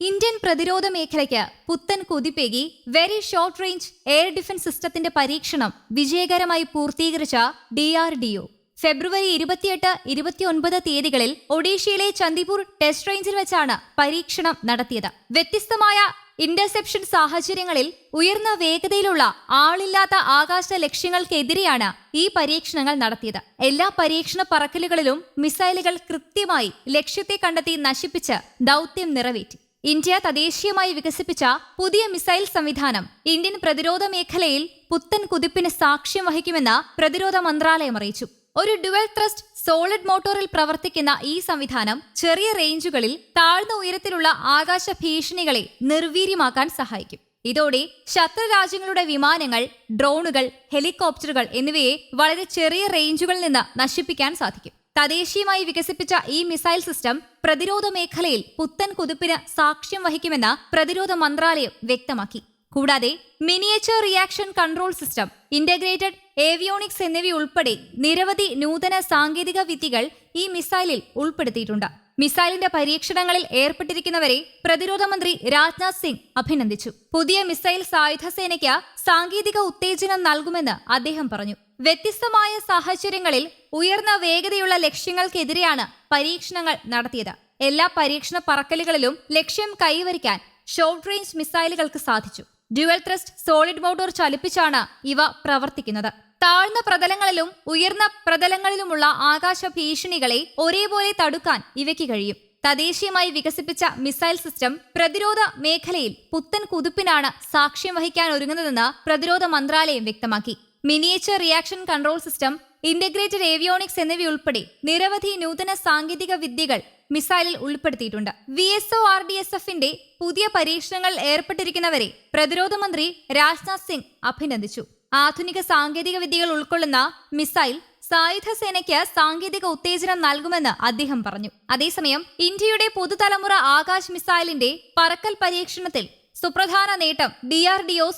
Indian പ്രതിരോധ മേഖലയ്ക്ക് പുത്തൻ കുതിപ്പേകി very short range air defence സിസ്റ്റത്തിന്റെ പരീക്ഷണം വിജയകരമായി പൂർത്തീകരിച്ച D R D O February ഇരുപത്തിയെട്ട് ഇരുപത്തിയൊൻപത് തീയതികളിൽ ഒഡീഷയിലെ ചന്ദിപൂർ ടെസ്റ്റ് റേഞ്ചിൽ വെച്ചാണ് പരീക്ഷണം നടത്തിയത്. വ്യത്യസ്തമായ ഇന്റർസെപ്ഷൻ സാഹചര്യങ്ങളിൽ ഉയർന്ന വേഗതയിലുള്ള ആളില്ലാത്ത ആകാശ ലക്ഷ്യങ്ങൾക്കെതിരെയാണ് ഈ പരീക്ഷണങ്ങൾ നടത്തിയത്. എല്ലാ പരീക്ഷണ പറക്കലുകളിലും മിസൈലുകൾ കൃത്യമായി ലക്ഷ്യത്തെ കണ്ടെത്തി നശിപ്പിച്ച് ദൗത്യം നിറവേറ്റി. ഇന്ത്യ തദ്ദേശീയമായി വികസിപ്പിച്ച പുതിയ മിസൈൽ സംവിധാനം ഇന്ത്യൻ പ്രതിരോധ മേഖലയിൽ പുത്തൻ കുതിപ്പിന് സാക്ഷ്യം വഹിക്കുമെന്ന് പ്രതിരോധ മന്ത്രാലയം അറിയിച്ചു. ഒരു ഡുവൽ ത്രസ്റ്റ് സോളിഡ് മോട്ടോറിൽ പ്രവർത്തിക്കുന്ന ഈ സംവിധാനം ചെറിയ റേഞ്ചുകളിൽ താഴ്ന്ന ഉയരത്തിലുള്ള ആകാശ ഭീഷണികളെ നിർവീര്യമാക്കാൻ സഹായിക്കും. ഇതോടെ ശത്രു രാജ്യങ്ങളുടെ വിമാനങ്ങൾ ഡ്രോണുകൾ ഹെലികോപ്റ്ററുകൾ എന്നിവയെ വളരെ ചെറിയ റേഞ്ചുകളിൽ നിന്ന് നശിപ്പിക്കാൻ സാധിക്കും. തദ്ദേശീയമായി വികസിപ്പിച്ച ഈ മിസൈൽ സിസ്റ്റം പ്രതിരോധ മേഖലയിൽ പുത്തൻ കുതിപ്പിന് സാക്ഷ്യം വഹിക്കുമെന്ന് പ്രതിരോധ മന്ത്രാലയം വ്യക്തമാക്കി. കൂടാതെ miniature reaction control system integrated avionics എന്നിവയുൾപ്പെടെ നിരവധി നൂതന സാങ്കേതിക വിദ്യകൾ ഈ മിസൈലിൽ ഉൾപ്പെടുത്തിയിട്ടുണ്ട്. മിസൈലിന്റെ പരീക്ഷണങ്ങളിൽ ഏർപ്പെട്ടിരിക്കുന്നവരെ പ്രതിരോധ മന്ത്രി രാജ്നാഥ് സിംഗ് അഭിനന്ദിച്ചു. പുതിയ മിസൈൽ സായുധ സേനയ്ക്ക് സാങ്കേതിക ഉത്തേജനം നൽകുമെന്ന് അദ്ദേഹം പറഞ്ഞു. വ്യത്യസ്തമായ സാഹചര്യങ്ങളിൽ ഉയർന്ന വേഗതയുള്ള ലക്ഷ്യങ്ങൾക്കെതിരെയാണ് പരീക്ഷണങ്ങൾ നടത്തിയത്. എല്ലാ പരീക്ഷണ പറക്കലുകളിലും ലക്ഷ്യം കൈവരിക്കാൻ ഷോർട്ട് റേഞ്ച് മിസൈലുകൾക്ക് സാധിച്ചു. ഡ്യുവൽ ത്രസ്റ്റ് സോളിഡ് മോട്ടോർ ചലിപ്പിച്ചാണ് ഇവ പ്രവർത്തിക്കുന്നത്. താഴ്ന്ന പ്രതലങ്ങളിലും ഉയർന്ന പ്രതലങ്ങളിലുമുള്ള ആകാശ ഭീഷണികളെ ഒരേപോലെ തടുക്കാൻ ഇവയ്ക്ക് കഴിയും. തദ്ദേശീയമായി വികസിപ്പിച്ച മിസൈൽ സിസ്റ്റം പ്രതിരോധ മേഖലയിൽ പുത്തൻ കുതിപ്പിനാണ് സാക്ഷ്യം വഹിക്കാൻ ഒരുങ്ങുന്നതെന്ന് പ്രതിരോധ മന്ത്രാലയം വ്യക്തമാക്കി. Miniature reaction control system integrated avionics എന്നിവയുൾപ്പെടെ നിരവധി നൂതന സാങ്കേതിക വിദ്യകൾ മിസൈലിൽ ഉൾപ്പെടുത്തിയിട്ടുണ്ട്. V S O R D S എഫിന്റെ പുതിയ പരീക്ഷണങ്ങൾ ഏർപ്പെട്ടിരിക്കുന്നവരെ പ്രതിരോധ മന്ത്രി രാജ്നാഥ് സിംഗ് അഭിനന്ദിച്ചു. ആധുനിക സാങ്കേതിക വിദ്യകൾ ഉൾക്കൊള്ളുന്ന മിസൈൽ സായുധ സേനയ്ക്ക് സാങ്കേതിക ഉത്തേജനം നൽകുമെന്ന് അദ്ദേഹം പറഞ്ഞു. അതേസമയം ഇന്ത്യയുടെ പുതുതലമുറ ആകാശ് മിസൈലിന്റെ പറക്കൽ പരീക്ഷണത്തിൽ സുപ്രധാന നേട്ടം ഡി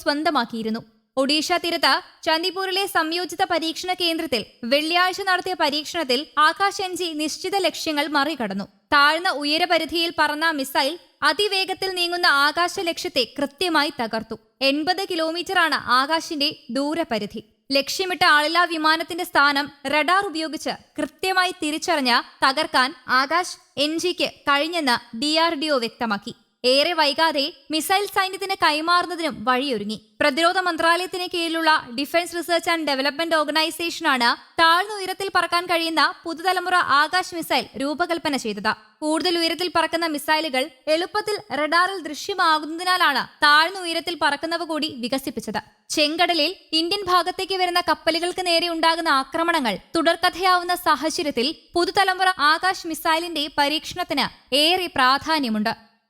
സ്വന്തമാക്കിയിരുന്നു. ഒഡീഷ തീരത്ത് ചന്ദിപൂരിലെ സംയോജിത പരീക്ഷണ കേന്ദ്രത്തിൽ വെള്ളിയാഴ്ച നടത്തിയ പരീക്ഷണത്തിൽ ആകാശ് എൻജി നിശ്ചിത ലക്ഷ്യങ്ങൾ മറികടന്നു. താഴ്ന്ന ഉയരപരിധിയിൽ പറന്ന മിസൈൽ അതിവേഗത്തിൽ നീങ്ങുന്ന ആകാശ ലക്ഷ്യത്തെ കൃത്യമായി തകർത്തു. എൺപത് കിലോമീറ്ററാണ് ആകാശിന്റെ ദൂരപരിധി. ലക്ഷ്യമിട്ട ആളില്ലാ വിമാനത്തിന്റെ സ്ഥാനം റഡാർ ഉപയോഗിച്ച് കൃത്യമായി തിരിച്ചറിഞ്ഞ തകർക്കാൻ ആകാശ് എൻജിക്ക് കഴിഞ്ഞെന്ന് ഡി വ്യക്തമാക്കി. ഏറെ വൈകാതെ മിസൈൽ സൈന്യത്തിന് കൈമാറുന്നതിനും വഴിയൊരുങ്ങി. പ്രതിരോധ മന്ത്രാലയത്തിന് കീഴിലുള്ള ഡിഫൻസ് റിസർച്ച് ആൻഡ് ഡെവലപ്മെന്റ് ഓർഗനൈസേഷനാണ് താഴ്ന്ന ഉയരത്തിൽ പറക്കാൻ കഴിയുന്ന പുതുതലമുറ ആകാശ് മിസൈൽ രൂപകൽപ്പന ചെയ്തത്. കൂടുതൽ ഉയരത്തിൽ പറക്കുന്ന മിസൈലുകൾ എളുപ്പത്തിൽ റഡാറിൽ ദൃശ്യമാകുന്നതിനാലാണ് താഴ്ന്ന ഉയരത്തിൽ പറക്കുന്നവ കൂടി വികസിപ്പിച്ചത്. ചെങ്കടലിൽ ഇന്ത്യൻ ഭാഗത്തേക്ക് വരുന്ന കപ്പലുകൾക്ക് നേരെ ഉണ്ടാകുന്ന ആക്രമണങ്ങൾ തുടർക്കഥയാവുന്ന സാഹചര്യത്തിൽ പുതുതലമുറ ആകാശ് മിസൈലിന്റെ പരീക്ഷണത്തിന് ഏറെ പ്രാധാന്യമുണ്ട്.